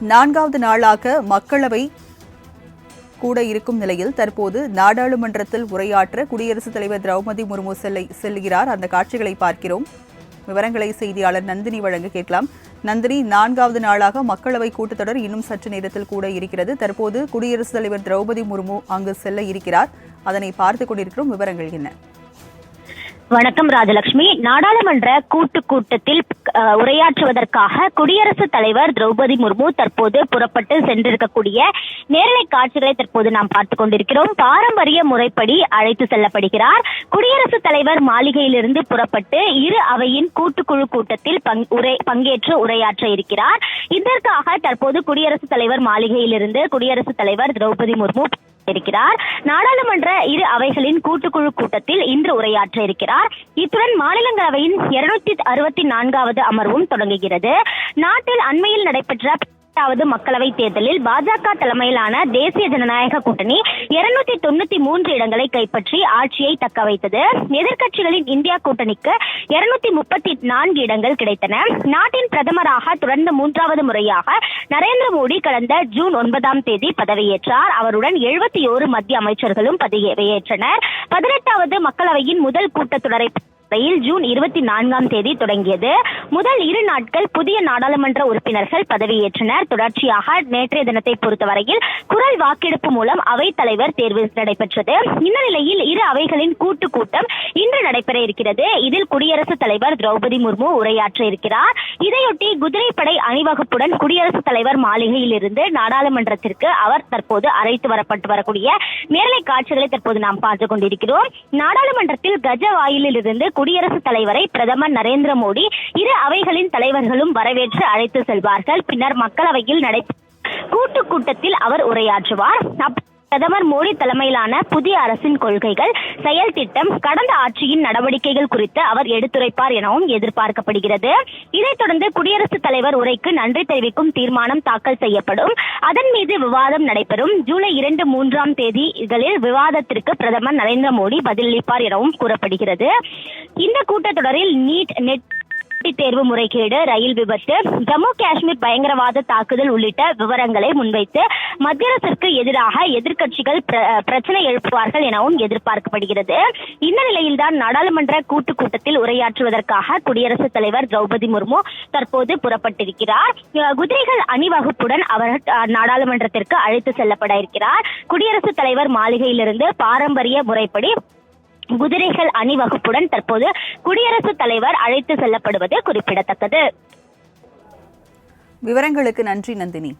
நான்காவது நாளாக மக்களவை கூட இருக்கும் நிலையில் தற்போது நாடாளுமன்றத்தில் உரையாற்ற குடியரசுத் தலைவர் திரௌபதி முர்மு செல்லை செல்கிறார். அந்த காட்சிகளை பார்க்கிறோம். விவரங்களை செய்தியாளர் நந்தினி வழங்க கேட்கலாம். நந்தினி நான்காவது நாளாக மக்களவை கூட்டத்தொடர் இன்னும் சற்று நேரத்தில் கூட இருக்கிறது. தற்போது குடியரசுத் தலைவர் திரௌபதி முர்மு அங்கு செல்ல இருக்கிறார். அதனை பார்த்துக் கொண்டிருக்கிறோம். விவரங்கள் என்ன? வணக்கம் ராஜலட்சுமி நாடாளுமன்ற கூட்டு கூட்டத்தில் உரையாற்றுவதற்காக குடியரசுத் தலைவர் திரௌபதி முர்மு தற்போது புறப்பட்டு சென்றிருக்கக்கூடிய நேரலை காட்சிகளை தற்போது நாம் பார்த்துக் கொண்டிருக்கிறோம். பாரம்பரிய முறைப்படி அழைத்து செல்லப்படுகிறார். குடியரசுத் தலைவர் மாளிகையிலிருந்து புறப்பட்டு இரு அவையின் கூட்டுக்குழு கூட்டத்தில் பங்- உரை பங்கேற்று உரையாற்ற இருக்கிறார். இதற்காக தற்போது குடியரசுத் தலைவர் மாளிகையிலிருந்து குடியரசுத் தலைவர் திரௌபதி முர்மு இருக்கிறார். நாடாளுமன்ற இரு அவைகளின் கூட்டுக்குழு கூட்டத்தில் இன்று உரையாற்ற இருக்கிறார். இத்துடன் மாநிலங்களவையின் இருநூத்தி அறுபத்தி நான்காவது அமர்வும் தொடங்குகிறது. நாட்டில் அண்மையில் நடைபெற்ற வது மக்களவை தேர்தலில் பாஜக தலைமையிலான தேசிய ஜனநாயக கூட்டணி இருநூத்தி தொண்ணூத்தி மூன்று இடங்களை கைப்பற்றி ஆட்சியை தக்க வைத்தது. எதிர்கட்சிகளின் இந்தியா கூட்டணிக்கு இருநூத்தி முப்பத்தி நான்கு இடங்கள் கிடைத்தன. நாட்டின் பிரதமராக தொடர்ந்து மூன்றாவது முறையாக நரேந்திர மோடி கடந்த ஜூன் ஒன்பதாம் தேதி பதவியேற்றார். அவருடன் எழுபத்தி ஓரு மத்திய அமைச்சர்களும் பதவியேற்றனர் பதினெட்டாவது மக்களவையின் முதல் கூட்டத்தொடரை ரயில் ஜூன் இருபத்தி நான்காம் தேதி தொடங்கியது. முதல் இரு நாட்கள் புதிய நாடாளுமன்ற உறுப்பினர்கள் பதவியேற்றனர். தொடர்ச்சியாக நேற்றைய தினத்தை பொறுத்தவரையில் குரல் வாக்கெடுப்பு மூலம் அவைத் தலைவர் தேர்வு நடைபெற்றது. இந்த நிலையில் இரு அவைகளின் கூட்டு கூட்டம் இன்று நடைபெற இருக்கிறது. இதில் குடியரசுத் தலைவர் திரௌபதி முர்மு உரையாற்ற இருக்கிறார். இதையொட்டி குதிரைப்படை அணிவகுப்புடன் குடியரசுத் தலைவர் மாளிகையில் இருந்து நாடாளுமன்றத்திற்கு அவர் தற்போது அழைத்து வரப்பட்டு வரக்கூடிய நேரலை காட்சிகளை தற்போது நாம் பார்த்துக் கொண்டிருக்கிறோம். நாடாளுமன்றத்தில் கஜ வாயிலில் இருந்து குடியரசுத் தலைவரை பிரதமர் நரேந்திர மோடி இரு அவைகளின் தலைவர்களும் வரவேற்று அழைத்து செல்வார்கள். பின்னர் மக்களவையில் நடை கூட்டு கூட்டத்தில் அவர் உரையாற்றுவார். பிரதமர் மோடி தலைமையிலான புதிய அரசின் கொள்கைகள் செயல் திட்டம் கடந்த ஆட்சியின் நடவடிக்கைகள் குறித்து அவர் எடுத்துரைப்பார் எனவும் எதிர்பார்க்கப்படுகிறது. இதைத் தொடர்ந்து குடியரசுத் தலைவர் உரைக்கு நன்றி தெரிவிக்கும் தீர்மானம் தாக்கல் செய்யப்படும். அதன் மீது விவாதம் நடைபெறும். ஜூலை இரண்டு மூன்றாம் தேதிகளில் விவாதத்திற்கு பிரதமர் நரேந்திர மோடி பதிலளிப்பார் எனவும் கூறப்படுகிறது. இந்த கூட்டத்தொடரில் நீட் நெட் தேர்வு முறைகேடு ரயில் விபத்து ஜம்மு காஷ்மீர் பயங்கரவாத தாக்குதல் உள்ளிட்ட விவரங்களை முன்வைத்து மத்திய அரசிற்கு எதிராக எதிர்க்கட்சிகள் பிரச்சனை எழுப்புவார்கள் எனவும் எதிர்பார்க்கப்படுகிறது. இந்த நிலையில்தான் நாடாளுமன்ற கூட்டு கூட்டத்தில் உரையாற்றுவதற்காக குடியரசுத் தலைவர் திரௌபதி முர்மு தற்போது புறப்பட்டிருக்கிறார். குதிரைகள் அணிவகுப்புடன் அவர் அஹ், நாடாளுமன்றத்திற்கு அழைத்து செல்லப்பட இருக்கிறார். குடியரசுத் தலைவர் மாளிகையிலிருந்து பாரம்பரிய முறைப்படி குதிரைகள் அணிவகுப்புடன் தற்போது குடியரசுத் தலைவர் அழைத்து செல்லப்படுவது குறிப்பிடத்தக்கது. விவரங்களுக்கு நன்றி நந்தினி.